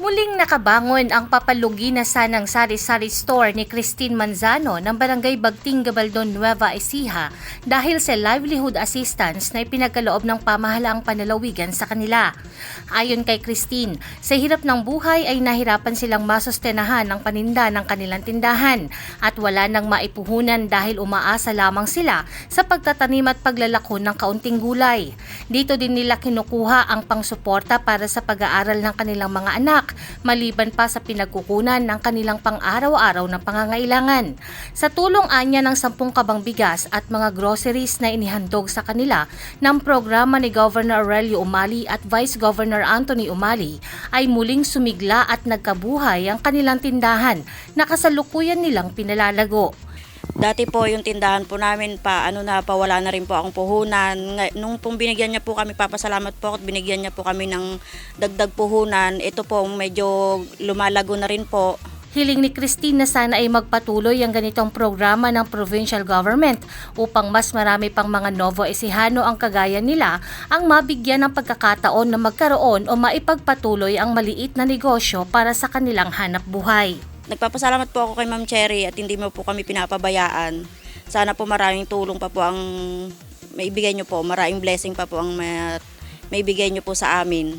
Muling nakabangon ang papalugi na sanang sari-sari store ni Christine Manzano ng Barangay Bagting Gabaldon, Nueva Ecija dahil sa livelihood assistance na ipinagkaloob ng pamahalaang panalawigan sa kanila. Ayon kay Christine, sa hirap ng buhay ay nahirapan silang masustenahan ang paninda ng kanilang tindahan at wala nang maipuhunan dahil umaasa lamang sila sa pagtatanim at paglalako ng kaunting gulay. Dito din nila kinukuha ang pangsuporta para sa pag-aaral ng kanilang mga anak maliban pa sa pinagkukunan ng kanilang pang-araw-araw na pangangailangan. Sa tulong anya ng 10 kabang bigas at mga groceries na inihandog sa kanila ng programa ni Governor Aurelio Umali at Vice Governor Anthony Umali ay muling sumigla at nagkabuhay ang kanilang tindahan na kasalukuyan nilang pinalalago. Dati po yung tindahan po namin pa, ano na, pawala na rin po ang puhunan. Nung pong binigyan niya po kami, papasalamat po at binigyan niya po kami ng dagdag puhunan. Ito po medyo lumalago na rin po. Hiling ni Christine na sana ay magpatuloy ang ganitong programa ng provincial government upang mas marami pang mga Novo Ecijano ang kagaya nila ang mabigyan ng pagkakataon na magkaroon o maipagpatuloy ang maliit na negosyo para sa kanilang hanap buhay. Nagpapasalamat po ako kay Ma'am Cherry at hindi mo po kami pinapabayaan. Sana po maraming tulong pa po ang maibigay niyo po. Maraming blessing pa po ang ma- maibigay niyo po sa amin.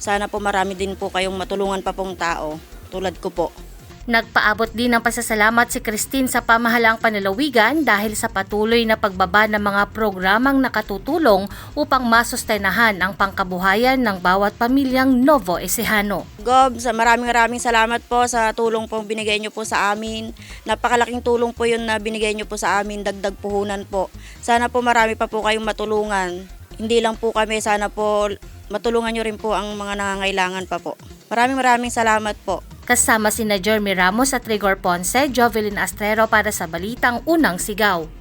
Sana po marami din po kayong matulungan pa pong tao tulad ko po. Nagpaabot din ng pasasalamat si Christine sa pamahalaang panalawigan dahil sa patuloy na pagbaba ng mga programang nakatutulong upang masustenahan ang pangkabuhayan ng bawat pamilyang Novo Ecijano. Gob, sa maraming maraming salamat po sa tulong pong binigay niyo po sa amin. Napakalaking tulong po yun na binigay niyo po sa amin, dagdag puhunan po. Sana po marami pa po kayong matulungan. Hindi lang po kami, sana po matulungan niyo rin po ang mga nangangailangan pa po. Maraming maraming salamat po. Kasama sina Jeremy Ramos at Rigor Ponce, Jovelyn Astrero para sa Balitang Unang Sigaw.